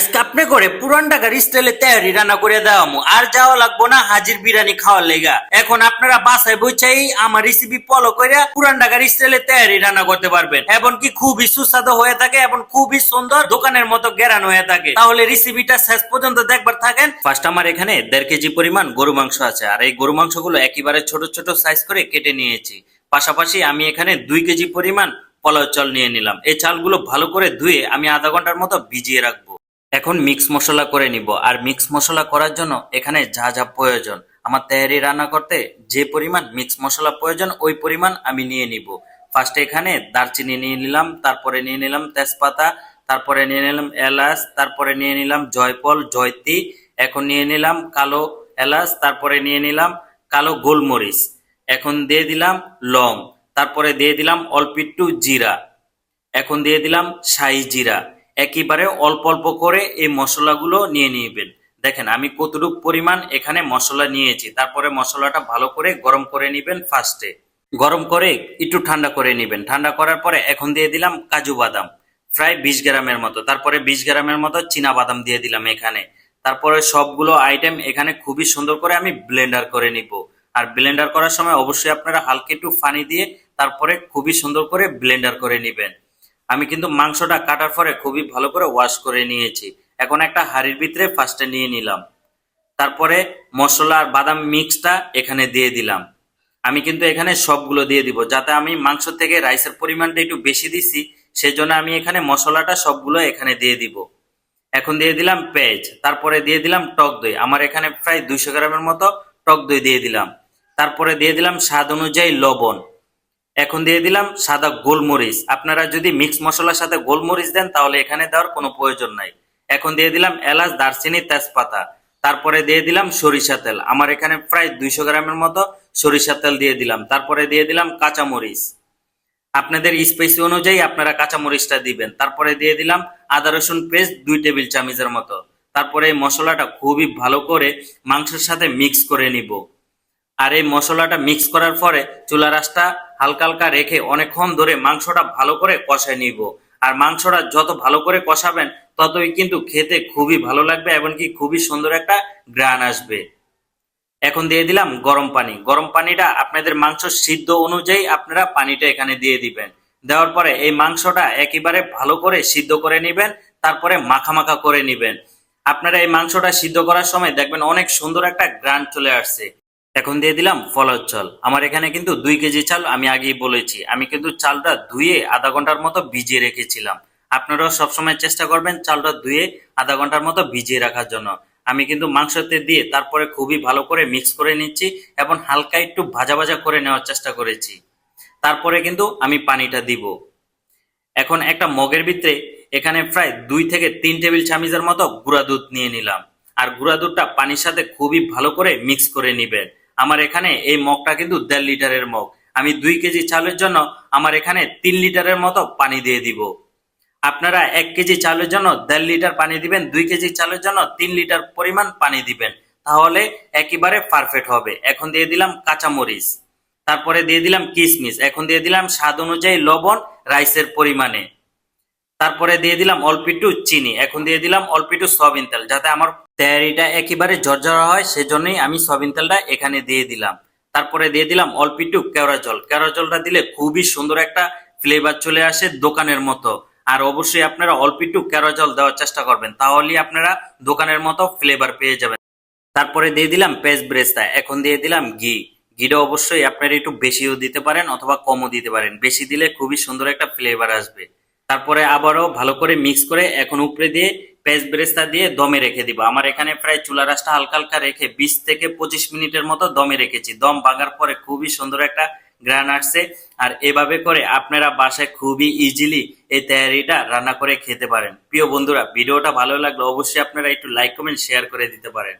আজকে আপনি করে পুরান ঢাকার স্টাইলে তেহারি রান্না করে দেওয়া আর যাওয়া লাগবো না হাজির বিরিয়ানি খাওয়ার লেগা। এখন আপনারা বাসায় বইচাই আমার রেসিপি ফলো করে পুরান ঢাকার স্টাইলে তেহারি রান্না করতে পারবেন। এবং কি খুবই সুস্বাদু হয়ে থাকে এবং খুবই সুন্দর দোকানের মতো গেরান হয়ে থাকে। তাহলে রেসিপিটা শেষ পর্যন্ত দেখবার থাকেন। ফার্স্ট আমার এখানে দেড় কেজি পরিমাণ গরু মাংস আছে। আর এই গরু মাংসগুলো একেবারে ছোট ছোট সাইজ করে কেটে নিয়েছি। পাশাপাশি আমি এখানে দুই কেজি পরিমাণ পোলাও চাল নিয়ে নিলাম। এই চালগুলো ভালো করে ধুয়ে আমি আধা ঘণ্টার মতো ভিজিয়ে রাখব। এখন মিক্স মশলা করে নিব। আর মিক্স মশলা করার জন্য এখানে যা যা প্রয়োজন। আমার তেহারি রান্না করতে যে পরিমাণ মিক্স মশলা প্রয়োজন, ওই পরিমাণ আমি নিয়ে নিব। ফার্স্টে এখানে দারচিনি নিয়ে নিলাম, তারপরে নিয়ে নিলাম তেজপাতা, তারপরে নিয়ে নিলাম এলাচ, তারপরে নিয়ে নিলাম জয়ফল, জয়তি, এখন নিয়ে নিলাম কালো এলাচ, তারপরে নিয়ে নিলাম কালো গোলমরিচ, এখন দিয়ে দিলাম লং, তারপরে দিয়ে দিলাম অল্প একটু জিরা, এখন দিয়ে দিলাম সাই জিরা। একেবারে অল্প অল্প করে এই মশলাগুলো নিয়ে নিবেন। দেখেন, আমি কতটুকু পরিমাণ এখানে মশলা নিয়েছি। তারপরে মশলাটা ভালো করে গরম করে নিবেন ফার্স্টে গরম করে একটু ঠান্ডা করে নিবেন। ঠান্ডা করার পরে এখন দিয়ে দিলাম কাজু বাদাম। প্রায় বিশ গ্রামের মতো। তারপরে বিশ গ্রামের মতো চীনা বাদাম দিয়ে দিলাম এখানে। তারপরে সবগুলো আইটেম এখানে খুবই সুন্দর করে আমি ব্লেন্ডার করে নিব। আর ব্লেন্ডার করার সময় অবশ্যই আপনারা হালকা একটু ফানি দিয়ে তারপরে খুবই সুন্দর করে ব্লেন্ডার করে নেবেন। আমি কিন্তু মাংসটা কাটার পরে খুবই ভালো করে ওয়াশ করে নিয়েছি। এখন একটা হাঁড়ির ভিতরে ফার্স্টে নিয়ে নিলাম। তারপরে মশলা আর বাদাম মিক্সটা এখানে দিয়ে দিলাম। আমি কিন্তু এখানে সবগুলো দিয়ে দিব, যাতে আমি মাংস থেকে রাইসের পরিমাণটা একটু বেশি দিছি, সেজন্য আমি এখানে মশলাটা সবগুলো এখানে দিয়ে দিব। এখন দিয়ে দিলাম পেঁয়াজ, তারপরে দিয়ে দিলাম টক দই। আমার এখানে প্রায় দুইশো গ্রামের মতো টক দই দিয়ে দিলাম। তারপরে দিয়ে দিলাম স্বাদ অনুযায়ী লবণ। এখন দিয়ে দিলাম সাদা গোলমরিচ। আপনারা যদি মিক্স মশলার সাথে গোলমরিচ দেন, তাহলে এখানে দেওয়ার কোনো প্রয়োজন নাই। এখন দিয়ে দিলাম এলাচ, দারচিনি, তেজপাতা। তারপরে দিয়ে দিলাম সরিষা তেল। আমার এখানে প্রায় দুইশো গ্রামের মতো সরিষা তেল দিয়ে দিলাম। তারপরে দিয়ে দিলাম কাঁচামরিচ। আপনাদের স্পাইসি অনুযায়ী আপনারা কাঁচামরিচটা দিবেন। তারপরে দিয়ে দিলাম আদা, রসুন পেস্ট দুই টেবিল চামচের মতো। তারপরে এই মশলাটা খুবই ভালো করে মাংসের সাথে মিক্স করে নিব। আর এই মশলাটা মিক্স করার পরে চুলা রাসটা হালকা হালকা রেখে অনেকক্ষণ ধরে মাংসটা ভালো করে কষায় নিব। আর মাংসটা যত ভালো করে কষাবেন, ততই কিন্তু খেতে খুবই ভালো লাগবে এবং কি খুবই সুন্দর একটা গ্রান আসবে। এখন দিয়ে দিলাম গরম পানি। গরম পানিটা আপনাদের মাংস সিদ্ধ অনুযায়ী আপনারা পানিটা এখানে দিয়ে দিবেন। দেওয়ার পরে এই মাংসটা একেবারে ভালো করে সিদ্ধ করে নেবেন, তারপরে মাখা মাখা করে নেবেন। আপনারা এই মাংসটা সিদ্ধ করার সময় দেখবেন অনেক সুন্দর একটা গ্রান চলে আসছে। এখন দিয়ে দিলাম? ফলার চাল। আমার এখানে কিন্তু দুই কেজি চাল আমি আগেই বলেছি। আমি কিন্তু চালটা ধুয়ে আধা ঘণ্টার মতো ভিজিয়ে রেখেছিলাম। আপনারাও সবসময় চেষ্টা করবেন চালটা ধুয়ে আধা ঘণ্টার মতো ভিজিয়ে রাখার জন্য। আমি কিন্তু মাংসতে দিয়ে তারপরে খুবই ভালো করে মিক্স করে নিচ্ছি এবং হালকা একটু ভাজা ভাজা করে নেওয়ার চেষ্টা করেছি। তারপরে কিন্তু আমি পানিটা দিব। এখন একটা মগের ভিতরে এখানে প্রায় দুই থেকে তিন টেবিল চামিচের মতো গুঁড়া দুধ নিয়ে নিলাম। আর গুঁড়া দুধটা পানির সাথে খুবই ভালো করে মিক্স করে নিবেন। আমার এখানে এই মগটা কিন্তু দেড় লিটারের মগ। আমি দুই কেজি চালের জন্য আমার এখানে তিন লিটারের মতো পানি দিয়ে দিব। আপনারা এক কেজি চালের জন্য দেড় লিটার পানি দিবেন, দুই কেজি চালের জন্য তিন লিটার পরিমাণ পানি দিবেন। তাহলে একেবারে পারফেক্ট হবে। এখন দিয়ে দিলাম কাঁচামরিচ। তারপরে দিয়ে দিলাম কিশমিশ এখন দিয়ে দিলাম স্বাদ অনুযায়ী লবণ, রাইসের পরিমাণে। তারপরে দিয়ে দিলাম অল্প একটু চিনি। এখন দিয়ে দিলাম অল্প একটু সয়াবিন তেল, যাতে আমার তৈরিটা একেবারে ঝরঝরা হয়, সেজন্যই আমি সয়াবিন তেলটা এখানে দিয়ে দিলাম। তারপরে দিয়ে দিলাম অল্প একটু কেওড়া জল। কেওড়া জলটা দিলে খুবই সুন্দর একটা ফ্লেভার চলে আসে দোকানের মতো। আর অবশ্যই আপনারা অল্প একটু কেওড়া জল দেওয়ার চেষ্টা করবেন, তাহলেই আপনারা দোকানের মতো ফ্লেভার পেয়ে যাবেন। তারপরে দিয়ে দিলাম পেস্ট ব্রেস্তা, এখন দিয়ে দিলাম ঘি। ঘিটা অবশ্যই আপনারা একটু বেশিও দিতে পারেন অথবা কমও দিতে পারেন। বেশি দিলে খুবই সুন্দর একটা ফ্লেভার আসবে। তারপরে আবারও ভালো করে মিক্স করে এখন উপরে দিয়ে পেস্ট ব্রেস্তা দিয়ে দমে রেখে দিব। আমার এখানে প্রায় চুলা রাসটা হালকা হালকা রেখে বিশ থেকে পঁচিশ মিনিটের মতো দমে রেখেছি। দম ভাঙার পরে খুবই সুন্দর একটা গ্রান আসছে। আর এভাবে করে আপনারা বাসায় খুবই ইজিলি এই তৈরিটা রান্না করে খেতে পারেন। প্রিয় বন্ধুরা, ভিডিওটা ভালো লাগলে অবশ্যই আপনারা একটু লাইক কমেন্ট শেয়ার করে দিতে পারেন।